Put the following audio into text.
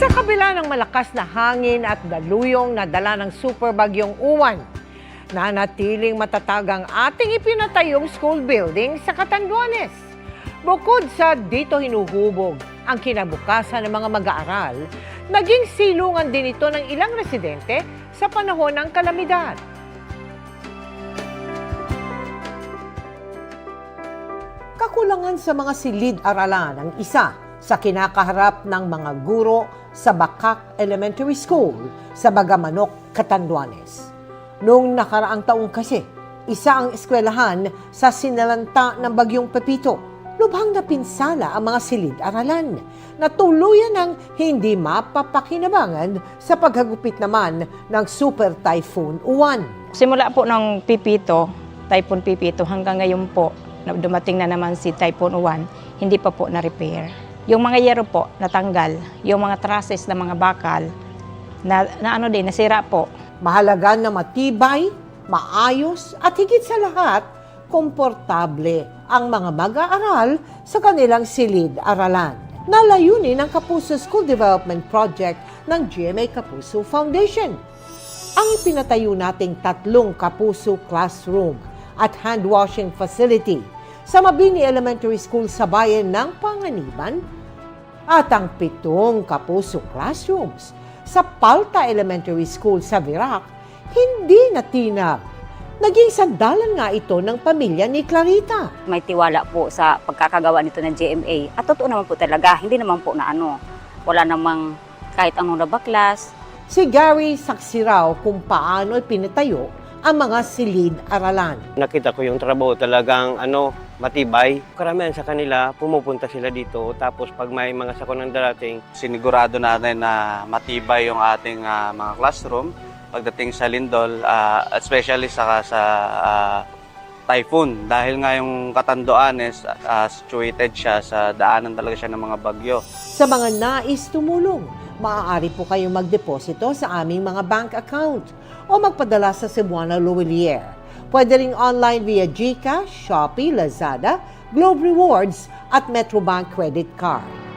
Sa kabila ng malakas na hangin at daluyong na dala ng superbagyong uwan, nanatiling matatag ang ating ipinatayong school building sa Catanduanes. Bukod sa dito hinuhubog ang kinabukasan ng mga mag-aaral, naging silungan din ito ng ilang residente sa panahon ng kalamidad. Kakulangan sa mga silid-aralan ang isa sa kinakaharap ng mga guro sa Bakak Elementary School sa Bagamanok, Catanduanes. Noong nakaraang taong kasi, isa ang eskwelahan sa sinalanta ng Bagyong Pepito. Lubhang napinsala ang mga silid-aralan na tuluyan ng hindi mapapakinabangan sa paghagupit naman ng Super Typhoon Uwan. Simula po ng Pipito, Typhoon Pipito, hanggang ngayon po, dumating na naman si Typhoon Uwan, hindi pa po na-repair. Yung mga yero po, natanggal. Yung mga trusses na mga bakal, na, na ano din, nasira po. Mahalaga na matibay, maayos at higit sa lahat, komportable ang mga mag-aaral sa kanilang silid-aralan. Nalayunin ng Kapuso School Development Project ng GMA Kapuso Foundation. Ang ipinatayo nating tatlong Kapuso Classroom at hand washing facility sa Mabini Elementary School sa bayan ng Panganiban at ang pitong Kapuso Classrooms sa Palta Elementary School sa Virac hindi natinag. Naging sandalan nga ito ng pamilya ni Clarita. may tiwala po sa pagkakagawa nito ng GMA. At totoo naman po talaga, hindi naman po na ano, wala namang kahit anong nabaklas. Si Gary saksi raw kung paano pinatayo ang mga silid-aralan. Nakita ko yung trabaho talagang ano, matibay. Karamihan sa kanila, pumupunta sila dito. Tapos pag may mga sakonang darating, sinigurado natin na matibay yung ating ah, mga classroom pagdating sa lindol, ah, especially sa, sa ah, typhoon. Dahil nga yung Catanduanes, uh, situated siya sa daanan talaga siya ng mga bagyo. Sa mga nais tumulong, maaari po kayong magdeposito sa aming mga bank account o magpadala sa Cebuana Luwilier. Pwede ring online via GCash, Shopee, Lazada, Globe Rewards at Metrobank Credit Card.